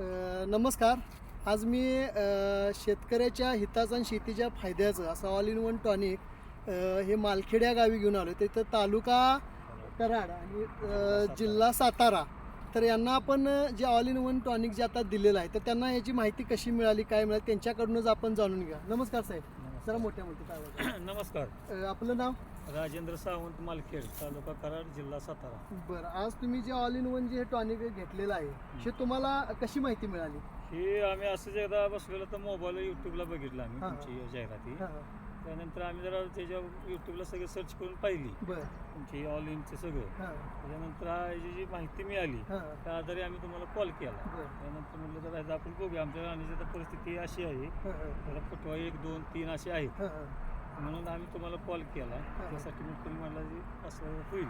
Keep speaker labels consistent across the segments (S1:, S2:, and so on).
S1: नमस्कार. आज मी शेतकऱ्याच्या हिताचं आणि शेतीच्या फायद्याचं असं ऑल इन वन टॉनिक हे मालखेड्या गावी घेऊन आलो तिथं तालुका कराड आणि जिल्हा सातारा. तर यांना आपण जे ऑल इन वन टॉनिक जे आता दिलेलं आहे तर त्यांना याची माहिती कशी मिळाली काय मिळाली त्यांच्याकडूनच आपण जाणून घ्या नमस्कार साहेब. जरा मोठ्या मोठ्या काय
S2: नमस्कार.
S1: आपलं नाव?
S2: राजेंद्र सावंत मालखेड तालुका कराड जिल्हा सातारा.
S1: बरं आज तुम्ही जे ऑल इन वन जे हे टॉनिक घेतलेलं आहे हे तुम्हाला कशी माहिती मिळाली?
S2: हे आम्ही असंच एकदा बसलेलो तर मोबाईल युट्यूबला बघितलं आम्ही
S1: हा.
S2: तुमची जाहिराती.
S1: हां हां.
S2: त्यानंतर आम्ही जरा त्याच्या युट्यूबला सगळे सर्च करून पाहिली.
S1: बरं.
S2: तुमची ऑल इनचे सगळं.
S1: हां.
S2: त्याच्यानंतर हा याची जी माहिती मिळाली
S1: हां.
S2: त्या आधारे आम्ही तुम्हाला कॉल केला.
S1: बरं.
S2: त्यानंतर म्हटलं तर आता आपण बघूया. आमच्या राहण्याची आता परिस्थिती अशी आहे.
S1: हां हां.
S2: त्याला फुटवा एक दोन तीन असे आहेत.
S1: हां हां.
S2: म्हणून आम्ही तुम्हाला कॉल. केला त्यासाठी मग तुम्ही म्हणला की असं होईल.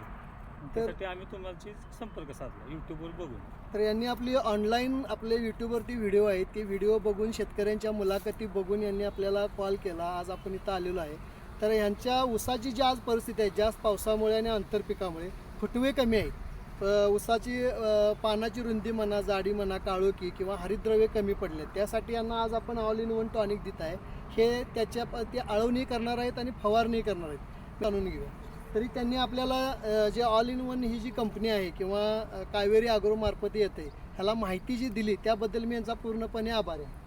S2: त्यासाठी आम्ही तुमची संपर्क साधला युट्यूबवर बघून.
S1: तर यांनी आपली ऑनलाईन आपले यूट्यूबवरती व्हिडिओ आहेत ते व्हिडिओ बघून शेतकऱ्यांच्या मुलाखती बघून यांनी आपल्याला कॉल केला. आज आपण इथं आलेलो आहे. तर ह्यांच्या ऊसाची जी आज परिस्थिती आहे जास्त पावसामुळे आणि आंतरपिकामुळे फुटवे कमी आहेत. ऊसाची पानाची रुंदी म्हणा जाडी म्हणा काळोखी किंवा हरितद्रव्य कमी पडले त्यासाठी यांना आज आपण ऑल इन वन टॉनिक देत आहे. हे त्याच्या ते आळवणी करणार आहेत आणि फवारणी करणार आहेत. जाणून घेऊया. तरी त्यांनी आपल्याला जे ऑल इन वन ही जी कंपनी आहे किंवा कावेरी आग्रो मार्फत येते ह्याला माहिती जी दिली त्याबद्दल मी यांचा पूर्णपणे आभार आहे.